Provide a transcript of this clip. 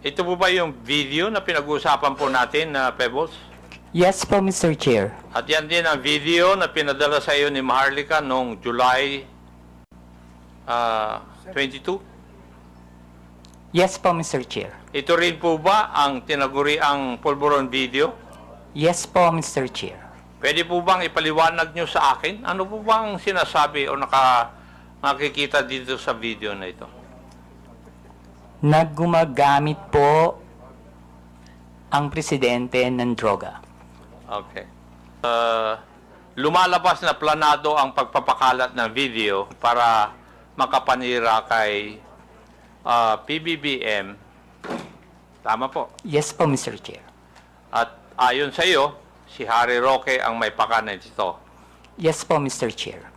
Ito po ba yung video na pinag-uusapan po natin na Pebbles? Yes po, Mr. Chair. At yan din ang video na pinadala sa iyo ni Maharlika noong July ah, 22. Yes po, Mr. Chair. Ito rin po ba ang tinaguri ang pulburon video? Yes po, Mr. Chair. Pwede po bang ipaliwanag nyo sa akin? Ano po bang sinasabi o naka, nakikita dito sa video na ito? Naggumagamit po ang presidente ng droga. Okay. Uh, lumalabas na planado ang pagpapakalat ng video para makapanira kay uh, PBBM. Tama po. Yes po, Mr. Chair. At ayon sa iyo, si Harry Roque ang may pakanan nito. Yes po, Mr. Chair.